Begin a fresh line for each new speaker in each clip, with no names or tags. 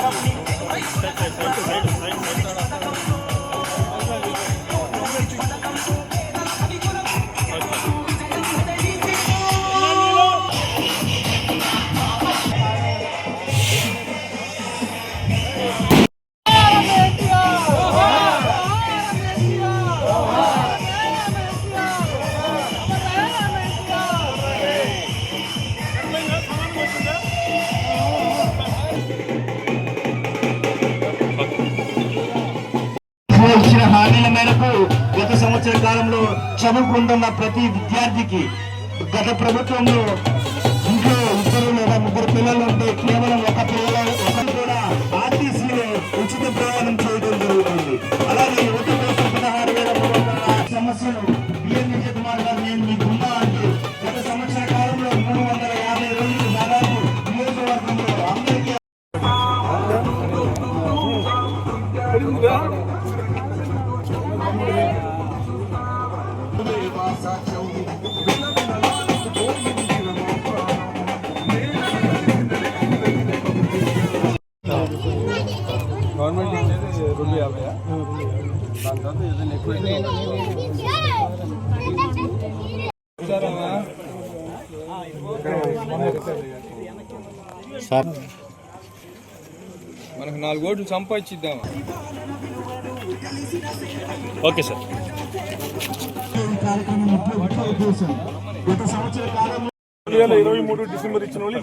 Thank you. మేరకు గత సంవత్సర కాలంలో చదువుకుంటున్న ప్రతి విద్యార్థికి గత ప్రభుత్వంలో ఇంట్లో ఇద్దరు లేదా ముగ్గురు పిల్లలు ఉంటే కేవలం ఒక పిల్లల
ఎక్కువ మనకు నాలుగు ఓట్లు సంపాదించిద్దాం
ఓకే సార్.
కార్యక్రమం ముఖ్య ముఖ్య ఉద్దేశం గత సంవత్సర కాలంలో
రెండు వేల ఇరవై మూడు డిసెంబర్ ఇచ్చిన వాళ్ళు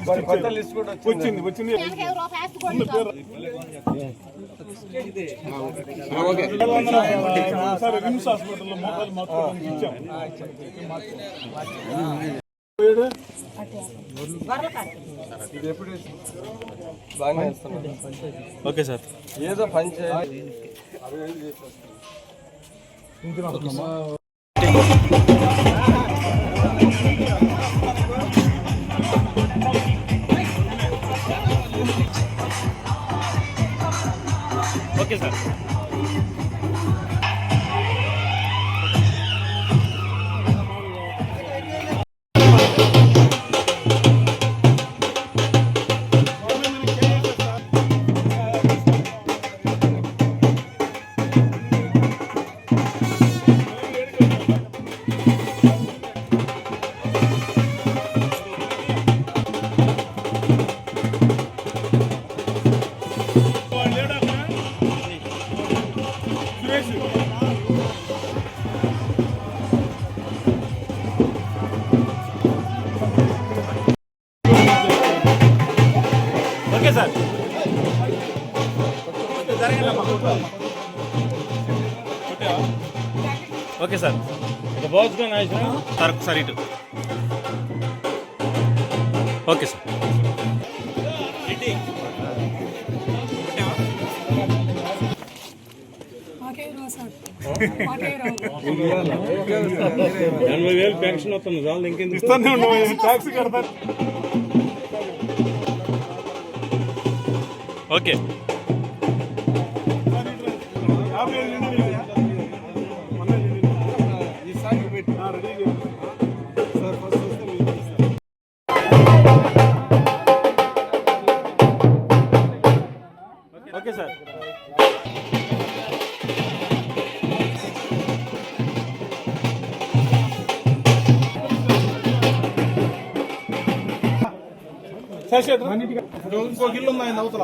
వచ్చింది. వచ్చింది సరే రిమ్స్ హాస్పిటల్లో మోకాలు మార్చుకోవడానికి ఇచ్చాం.
Okay sir.
ఏదో పంచాయతీ వేలు చేసేస్తాం
సార్ ఓకే సార్ ఒక బాక్స్ సార్ ఒకసారి ఇటు ఓకే సార్ ఎనభై వేలు పెన్షన్ వస్తుంది చాలు ఇంకెందుకు
ఇస్తానే ఉండవు ట్యాక్సీ కడతాను
ఓకే
చేయి.
సార్.
ఓకే సార్
శశేఖర్, అవతల ఇల్లు ఉంది ఆయన అవతల